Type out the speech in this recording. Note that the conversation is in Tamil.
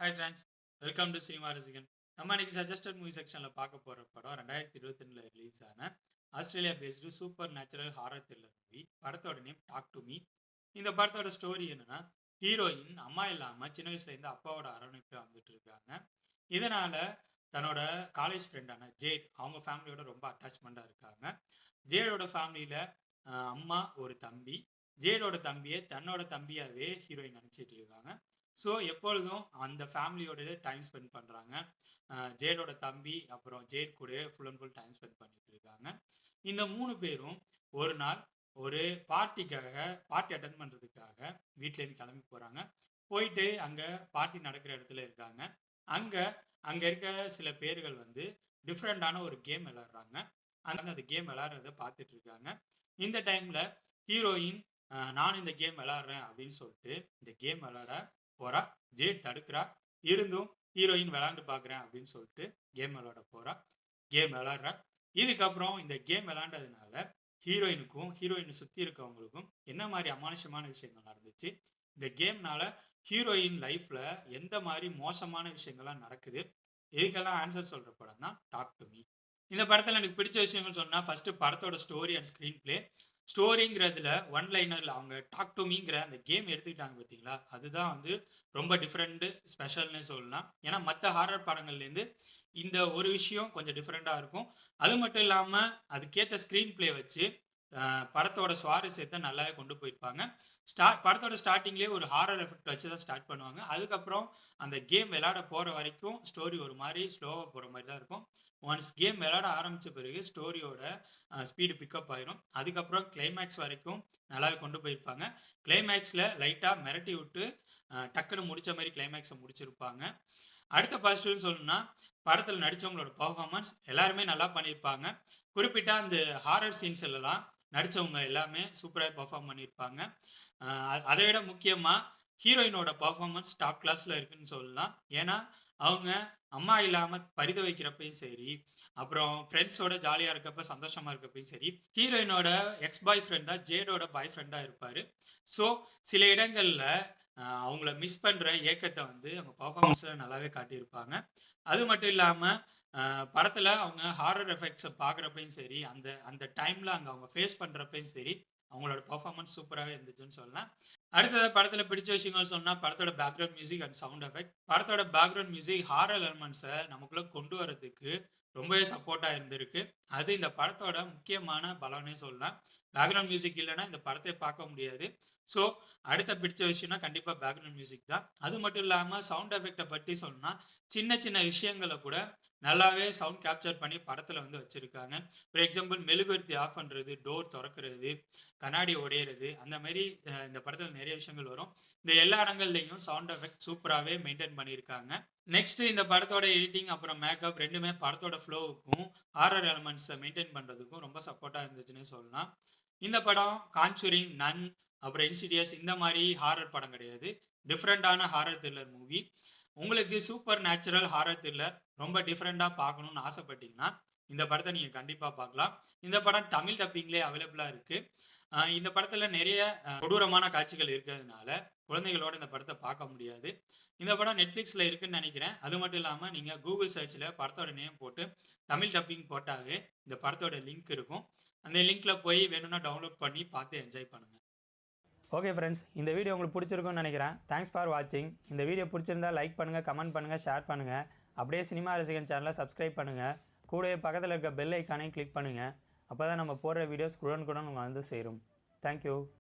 Hi friends welcome to cinema ரசிகன் நம்ம இன்னைக்கு சஜஸ்டட் மூவி செக்ஷனில் பார்க்க போகிற படம் ரெண்டாயிரத்தி இருபத்தி ரிலீஸ் ஆன Australia based supernatural horror thriller movie படத்தோட நேம் டாக் டு மீ இந்த படத்தோட ஸ்டோரி என்னன்னா ஹீரோயின் அம்மா இல்லாமல் சின்ன வயசுலேருந்து அப்பாவோட அரவணைப்பில் வந்துட்டு இருக்காங்க. இதனால் தன்னோட காலேஜ் ஃப்ரெண்டான ஜேட் அவங்க ஃபேமிலியோட ரொம்ப அட்டாச்மெண்ட்டாக இருக்காங்க. ஜேடோட ஃபேமிலியில் அம்மா ஒரு தம்பி. ஜேடோட தம்பியை தன்னோட தம்பியாகவே ஹீரோயின் நினச்சிட்டு இருக்காங்க. ஸோ எப்பொழுதும் அந்த ஃபேமிலியோட டைம் ஸ்பெண்ட் பண்ணுறாங்க ஜேடோட தம்பி அப்புறம் ஜேட் கூட full and full time spend பண்ணிட்டு இருக்காங்க. இந்த மூணு பேரும் ஒரு நாள் ஒரு பார்ட்டிக்காக பார்ட்டி அட்டன் பண்ணுறதுக்காக வீட்டிலேருந்து கிளம்பி போகிறாங்க போயிட்டு அங்கே பார்ட்டி நடக்கிற இடத்துல இருக்காங்க. அங்கே அங்கே இருக்க சில பேர்கள் வந்து டிஃப்ரெண்டான ஒரு கேம் விளாட்றாங்க அந்த அந்த கேம் விளாட்றத பார்த்துட்டு இருக்காங்க. இந்த டைமில் ஹீரோயின் நான் இந்த கேம் விளாட்றேன் அப்படின்னு சொல்லிட்டு இந்த கேம் விளாட போறா ஜே தடுக்கிறா இருந்தும் ஹீரோயின் விளாண்டு பார்க்குறேன் அப்படின்னு சொல்லிட்டு கேம் விளாட போறா. கேம் விளாட்றா இதுக்கப்புறம் இந்த கேம் விளாண்டதுனால ஹீரோயினுக்கும் ஹீரோயினை சுற்றி இருக்கவங்களுக்கும் என்ன மாதிரி அமானுஷமான விஷயங்கள் நடந்துச்சு? இந்த கேம்னால ஹீரோயின் லைஃப்ல எந்த மாதிரி மோசமான விஷயங்கள்லாம் நடக்குது? இதுக்கெல்லாம் ஆன்சர் சொல்ற படம் தான் டாக் டு மீ இந்த படத்தில் எனக்கு பிடிச்ச விஷயங்கள் சொன்னால் ஃபர்ஸ்ட் படத்தோட ஸ்டோரி அண்ட் ஸ்க்ரீன் பிளே ஸ்டோரிங்கிறதுல ஒன் லைனரில் அவங்க டாக் டு மீங்கிற அந்த கேம் எடுத்துக்கிட்டாங்க பார்த்தீங்களா அதுதான் வந்து ரொம்ப டிஃப்ரெண்ட்டு ஸ்பெஷல்னே சொல்லலாம். ஏன்னா மற்ற ஹாரர் படங்கள்லேருந்து இந்த ஒரு விஷயம் கொஞ்சம் டிஃப்ரெண்ட்டாக இருக்கும். அது மட்டும் இல்லாமல் அதுக்கேற்ற ஸ்க்ரீன் பிளே வச்சு படத்தோட சுவாரஸ்யத்தை நல்லாவே கொண்டு போயிருப்பாங்க. ஸ்டார்ட் படத்தோட ஸ்டார்டிங்லேயே ஒரு ஹாரர் எஃபெக்ட் வச்சு தான் ஸ்டார்ட் பண்ணுவாங்க. அதுக்கப்புறம் அந்த கேம் விளையாட போகிற வரைக்கும் ஸ்டோரி ஒரு மாதிரி ஸ்லோவாக போகிற மாதிரி தான் இருக்கும். ஒன்ஸ் கேம் விளையாட ஆரம்பித்த பிறகு ஸ்டோரியோட ஸ்பீடு பிக்கப் ஆயிரும். அதுக்கப்புறம் கிளைமேக்ஸ் வரைக்கும் நல்லாவே கொண்டு போயிருப்பாங்க. கிளைமேக்ஸில் லைட்டாக மிரட்டி விட்டு டக்குன்னு முடிச்ச மாதிரி கிளைமேக்ஸை முடிச்சிருப்பாங்க. அடுத்த பாசிட்டிவ்னு சொல்லணும்னா படத்தில் நடித்தவங்களோட பர்ஃபார்மன்ஸ் எல்லாருமே நல்லா பண்ணியிருப்பாங்க. குறிப்பிட்ட அந்த ஹாரர் சீன்ஸ் எல்லாம் நடித்தவங்க எல்லாமே சூப்பராக பர்ஃபார்ம் பண்ணியிருப்பாங்க. அதை விட முக்கியமாக ஹீரோயினோட பர்ஃபார்மன்ஸ் டாப் கிளாஸில் இருக்குன்னு சொல்லலாம். ஏன்னா அவங்க அம்மா இல்லாமல் பரித வைக்கிறப்பையும் சரி அப்புறம் ஃப்ரெண்ட்ஸோட ஜாலியாக இருக்கப்ப சந்தோஷமாக இருக்கப்பையும் சரி ஹீரோயினோட எக்ஸ் பாய் ஃப்ரெண்டாக ஜேடோட பாய் ஃப்ரெண்டாக இருப்பார். ஸோ சில இடங்களில் அவங்கள மிஸ் பண்ணுற ஏக்கத்தை வந்து அவங்க பர்ஃபார்மன்ஸில் நல்லாவே காட்டியிருப்பாங்க. அது மட்டும் இல்லாமல் படத்தில் அவங்க ஹாரர் எஃபெக்ட்ஸை பார்க்குறப்பையும் சரி அந்த அந்த டைமில் அங்கே அவங்க ஃபேஸ் பண்ணுறப்பையும் சரி அவங்களோட பர்ஃபார்மன்ஸ் சூப்பராகவே இருந்துச்சுன்னு சொல்லலாம். அடுத்தது படத்தில் பிடிச்ச விஷயங்கள் சொன்னால் படத்தோட background music and sound effect படத்தோட பேக்ரவுண்ட் மியூசிக் ஹாரர் எலமெண்ட்ஸை நமக்குள்ளே கொண்டு வரதுக்கு ரொம்பவே சப்போர்ட்டாக இருந்திருக்கு. அது இந்த படத்தோட முக்கியமான பலனே சொல்லலாம். பேக்ரவுண்ட் மியூசிக் இல்லைன்னா இந்த படத்தை பார்க்க முடியாது. ஸோ அடுத்த பிடிச்ச விஷயம்னா கண்டிப்பாக பேக்ரவுண்ட் மியூசிக் தான். அது மட்டும் இல்லாமல் சவுண்ட் எஃபெக்டை பற்றி சொல்லணும்னா சின்ன சின்ன விஷயங்களை கூட நல்லாவே சவுண்ட் கேப்சர் பண்ணி படத்தில் வந்து வச்சுருக்காங்க. ஃபார் எக்ஸாம்பிள் மெழுகுவர்த்தி ஆஃப் பண்ணுறது டோர் திறக்கிறது கண்ணாடி உடையிறது அந்த மாதிரி இந்த படத்தில் நிறைய விஷயங்கள் வரும். இந்த எல்லா இடங்கள்லையும் சவுண்ட் எஃபெக்ட் சூப்பராகவே மெயின்டைன் பண்ணியிருக்காங்க. நெக்ஸ்ட் இந்த படத்தோட எடிட்டிங் அப்புறம் மேக்கப் ரெண்டுமே படத்தோட ஃப்ளோவுக்கும் ஆர்ஆர் எலமெண்ட்ஸை மெயின்டைன் பண்ணுறதுக்கும் ரொம்ப சப்போர்ட்டாக இருந்துச்சுன்னு சொல்லலாம். இந்த படம் கான்சூரிங் நன் அப்புறம் இன்சிடியஸ் இந்த மாதிரி ஹாரர் படம் கிடையாது. டிஃப்ரெண்டான ஹாரர் த்ரில்லர் மூவி உங்களுக்கு சூப்பர் நேச்சுரல் ஹாரர் த்ரில்லர் ரொம்ப டிஃப்ரெண்டாக பார்க்கணும்னு ஆசைப்பட்டீங்கன்னா இந்த படத்தை நீங்கள் கண்டிப்பாக பார்க்கலாம். இந்த படம் தமிழ் டப்பிங்லேயே அவைலபிளாக இருக்குது இந்த படத்தில் நிறைய கொடூரமான காட்சிகள் இருக்கிறதுனால குழந்தைகளோட இந்த படத்தை பார்க்க முடியாது. இந்த படம் நெட்ஃப்ளிக்ஸில் இருக்குன்னு நினைக்கிறேன். அது மட்டும் இல்லாமல் நீங்கள் கூகுள் சர்ச்சில் படத்தோட நேம் போட்டு தமிழ் டப்பிங் போட்டாவே இந்த படத்தோட லிங்க் இருக்கும். அந்த லிங்க்ல போய் வேணும்னா டவுன்லோட் பண்ணி பார்த்து என்ஜாய் பண்ணுங்கள் ஓகே ஃப்ரெண்ட்ஸ் இந்த வீடியோ உங்களுக்கு பிடிச்சிருக்கும்னு நினைக்கிறேன். தேங்க்ஸ் ஃபார் வாட்சிங் இந்த வீடியோ பிடிச்சிருந்தா லைக் பண்ணுங்கள் கமெண்ட் பண்ணுங்கள் ஷேர் பண்ணுங்கள் அப்படியே சினிமா ரசிகன் சேனலை சப்ஸ்கிரைப் பண்ணுங்கள் கூடவே பக்கத்தில் இருக்க பெல் ஐக்கானையும் கிளிக் பண்ணுங்கள் அப்போ தான் நம்ம போடுற வீடியோஸ் குடன் குடன் வந்து சேரும். தேங்க்யூ